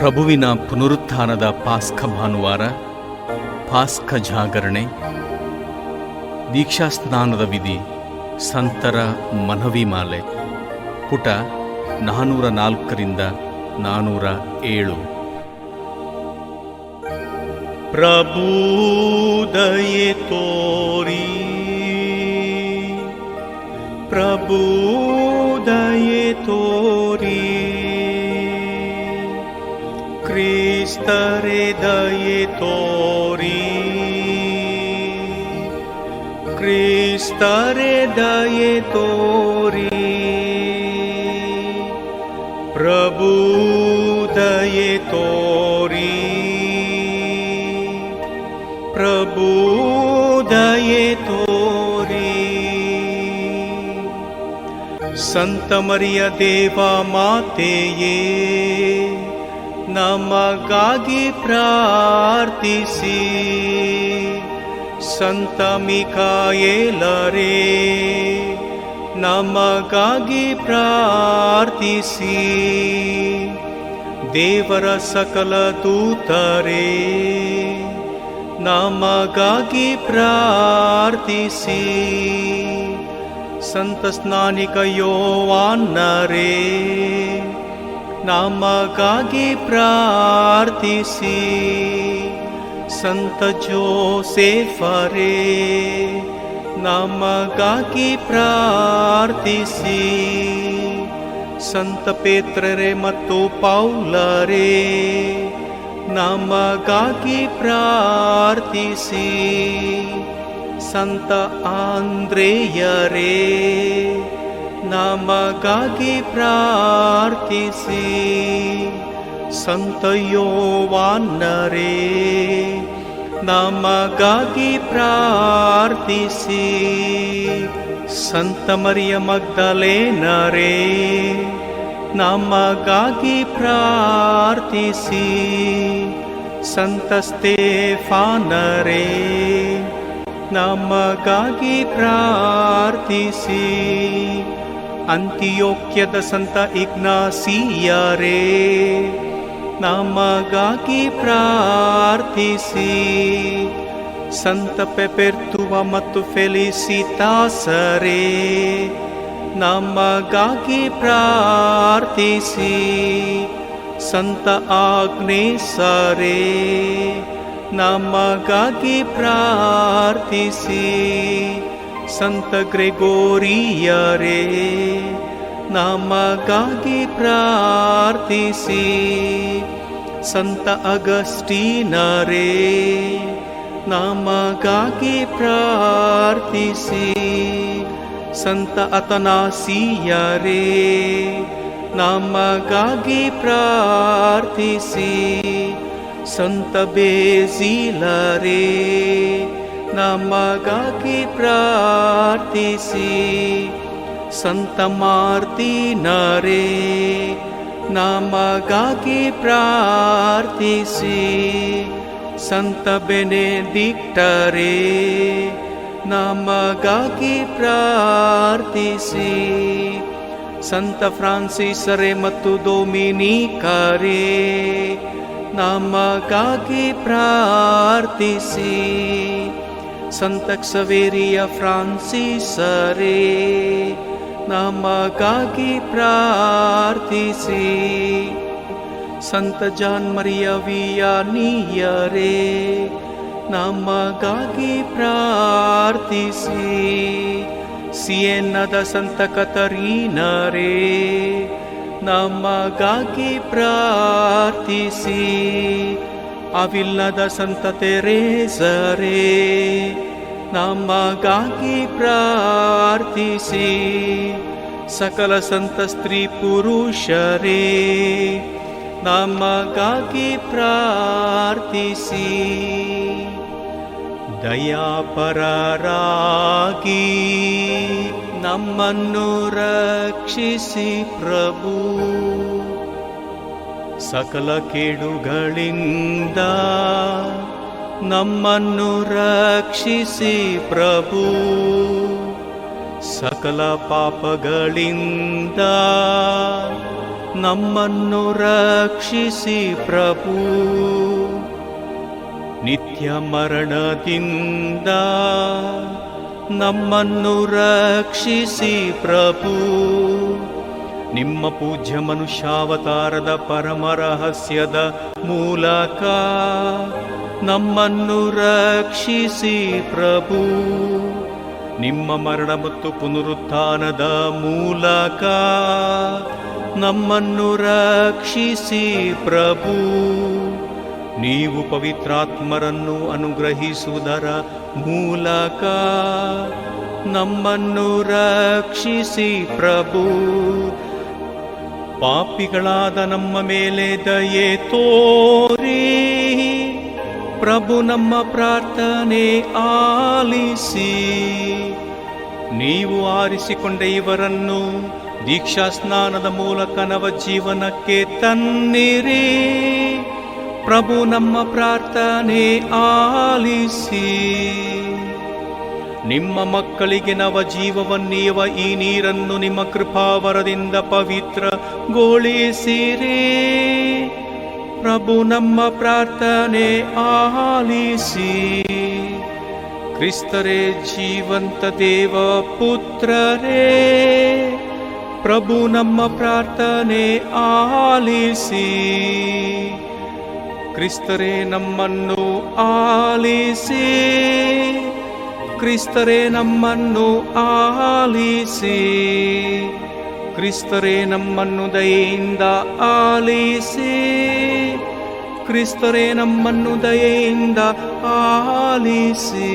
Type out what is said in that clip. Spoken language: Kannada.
ಪ್ರಭುವಿನ ಪುನರುತ್ಥಾನದ ಪಾಸ್ಕ ಭಾನುವಾರ, ಪಾಸ್ಕ ಜಾಗರಣೆ, ದೀಕ್ಷಾಸ್ನಾನದ ವಿಧಿ, ಸಂತರ ಮನವಿ ಮಾಲೆ. ಪುಟ ನಾನ್ನೂರ ನಾಲ್ಕರಿಂದ ನಾನ್ನೂರ ಏಳು. ಪ್ರಭೂದಯೆ ತೋರಿ ಪ್ರಭೂದಯೆ स्तरे दये तोरि कृ प्रबुदये तोरि प्रबुदये तोरि सन्तमर्यदेवा माते ये ನಮಗಾಗಿ ಪ್ರಾರ್ಥಿಸಿ. ಸಂತ ಮಿಕಾಯೇಲರೇ ನಮಗಾಗಿ ಪ್ರಾರ್ಥಿಸಿ. ದೇವರ ಸಕಲ ದೂತರೇ ನಮಗಾಗಿ ಪ್ರಾರ್ಥಿಸಿ. ಸಂತ ಸ್ನಾನಿಕ ಯೋವಾನ್ನರೇ ನಮಗಾಗಿ ಪ್ರಾರ್ಥಿಸಿ. ಸಂತ ಜೋಸೆಫರೇ ನಮಗಾಗಿ ಪ್ರಾರ್ಥಿಸಿ. ಸಂತ ಪೇತ್ರರೇ ಮತ್ತು ಪೌಲರೇ ನಮಗಾಗಿ ಪ್ರಾರ್ಥಿಸಿ. ಸಂತ ಆಂದ್ರೇಯರೇ ನಮಗಾಗಿ ಪ್ರಾರ್ಥಿಸಿ. ಸಂತ ಯೋವಾನ್ನರೇ ನಮಗಾಗಿ ಪ್ರಾರ್ಥಿಸಿ. ಸಂತ ಮರಿಯ ಮಗ್ದಲೇನರೇ, ನಮಗಾಗಿ ಪ್ರಾರ್ಥಿಸಿ. ಸಂತ ಸ್ಟೇಫಾನರೇ, ನಮಗಾಗಿ ಪ್ರಾರ್ಥಿಸಿ. ಅಂತಿಯೋಕ್ಯದ ಸಂತ ಇಗ್ನಾಸಿಯರೇ, ನಮಗಾಗಿ ಪ್ರಾರ್ಥಿಸಿ. ಸಂತ ಪೆಪೆರ್ತುವ ಮತ್ತು ಫೆಲಿಸಿತಾಸರೇ, ನಮಗಾಗಿ ಪ್ರಾರ್ಥಿಸಿ. ಸಂತ ಆಗ್ನೇಸರೇ, ನಮಗಾಗಿ ಪ್ರಾರ್ಥಿಸಿ. ಸಂತ ಗ್ರೆಗೋರಿಯರೇ ನಮಗಾಗಿ ಪ್ರಾರ್ಥಿಸಿ. ಸಂತ ಅಗಸ್ಟೀನರೇ ನಮಗಾಗಿ ಪ್ರಾರ್ಥಿಸಿ. ಸಂತ ಅತನಾಸಿಯರೇ ನಮಗಾಗಿ ಪ್ರಾರ್ಥಿಸಿ. ಸಂತ ಬೇಸಿಲರೇ ನಮಗಾಗಿ ಪ್ರಾರ್ಥಿಸಿ. ಸಂತ ಮಾರ್ತಿನರೇ ನಮಗಾಗಿ ಪ್ರಾರ್ಥಿಸಿ. ಸಂತ ಬೆನೆದಿಕ್ಟರೇ ನಮಗಾಗಿ ಪ್ರಾರ್ಥಿಸಿ. ಸಂತ ಫ್ರಾನ್ಸಿಸರೇ ಮತ್ತು ಡೊಮಿನಿಕರೇ, ನಮಗಾಗಿ ಪ್ರಾರ್ಥಿಸಿ. ಸಂತ ಕ್ಸವೇರಿಯ ಫ್ರಾನ್ಸಿಸರೇ, ನಮಗಾಗಿ ಪ್ರಾರ್ಥಿಸಿ. ಸಂತ ಜಾನ್ ಮರಿಯ ವಿಯಾನಿಯರೇ, ನಮಗಾಗಿ ಪ್ರಾರ್ಥಿಸಿ. ಸಿಯನ್ನದ ಸಂತ ಕತರೀನರೇ, ನಮಗಾಗಿ ಪ್ರಾರ್ಥಿಸಿ. ಅವಿಲ್ಲದ ಸಂತ ತೆರೇಸರೇ ನಮಗಾಗಿ ಪ್ರಾರ್ಥಿಸಿ. ಸಕಲ ಸಂತ ಸ್ತ್ರೀ ಪುರುಷರೇ ನಮಗಾಗಿ ಪ್ರಾರ್ಥಿಸಿ. ದಯಾಪರರಾಗಿ ನಮ್ಮನ್ನು ರಕ್ಷಿಸಿ ಪ್ರಭು. ಸಕಲ ಕೇಡುಗಳಿಂದ ನಮ್ಮನ್ನು ರಕ್ಷಿಸಿ ಪ್ರಭು. ಸಕಲ ಪಾಪಗಳಿಂದ ನಮ್ಮನ್ನು ರಕ್ಷಿಸಿ ಪ್ರಭು. ನಿತ್ಯ ಮರಣದಿಂದ ನಮ್ಮನ್ನು ರಕ್ಷಿಸಿ ಪ್ರಭು. ನಿಮ್ಮ ಪೂಜ್ಯ ಮನುಷ್ಯಾವತಾರದ ಪರಮ ರಹಸ್ಯದ ಮೂಲಕ ನಮ್ಮನ್ನು ರಕ್ಷಿಸಿ ಪ್ರಭು. ನಿಮ್ಮ ಮರಣ ಮತ್ತು ಪುನರುತ್ಥಾನದ ಮೂಲಕ ನಮ್ಮನ್ನು ರಕ್ಷಿಸಿ ಪ್ರಭು. ನೀವು ಪವಿತ್ರಾತ್ಮರನ್ನು ಅನುಗ್ರಹಿಸುವುದರ ಮೂಲಕ ನಮ್ಮನ್ನು ರಕ್ಷಿಸಿ ಪ್ರಭು. ಪಾಪಿಗಳಾದ ನಮ್ಮ ಮೇಲೆ ದಯೆ ತೋರಿ. ಪ್ರಭು ನಮ್ಮ ಪ್ರಾರ್ಥನೆ ಆಲಿಸಿ. ನೀವು ಆರಿಸಿಕೊಂಡ ಇವರನ್ನು ದೀಕ್ಷಾ ಸ್ನಾನದ ಮೂಲಕ ನವ ಜೀವನಕ್ಕೆ ತನ್ನಿರಿ. ಪ್ರಭು ನಮ್ಮ ಪ್ರಾರ್ಥನೆ ಆಲಿಸಿ. ನಿಮ್ಮ ಮಕ್ಕಳಿಗೆ ನವ ಜೀವವನ್ನೀವ ಈ ನೀರನ್ನು ನಿಮ್ಮ ಕೃಪಾವರದಿಂದ ಪವಿತ್ರಗೊಳಿಸಿರಿ. ಪ್ರಭು ನಮ್ಮ ಪ್ರಾರ್ಥನೆ ಆಲಿಸಿ ಕ್ರಿಸ್ತರೇ ಜೀವಂತ ದೇವ ಪುತ್ರರೇ ಪ್ರಭು ನಮ್ಮ ಪ್ರಾರ್ಥನೆ ಆಲಿಸಿ ಕ್ರಿಸ್ತರೇ ನಮ್ಮನ್ನು ಆಲಿಸಿ ಕ್ರಿಸ್ತರೇ ನಮ್ಮನ್ನು ಆಲಿಸಿ ಕ್ರಿಸ್ತರೇ ನಮ್ಮನ್ನು ದಯೆಯಿಂದ ಆಲಿಸಿ. ಕ್ರಿಸ್ತರೇ ನಮ್ಮನ್ನು ದಯೆಯಿಂದ ಆಲಿಸಿ.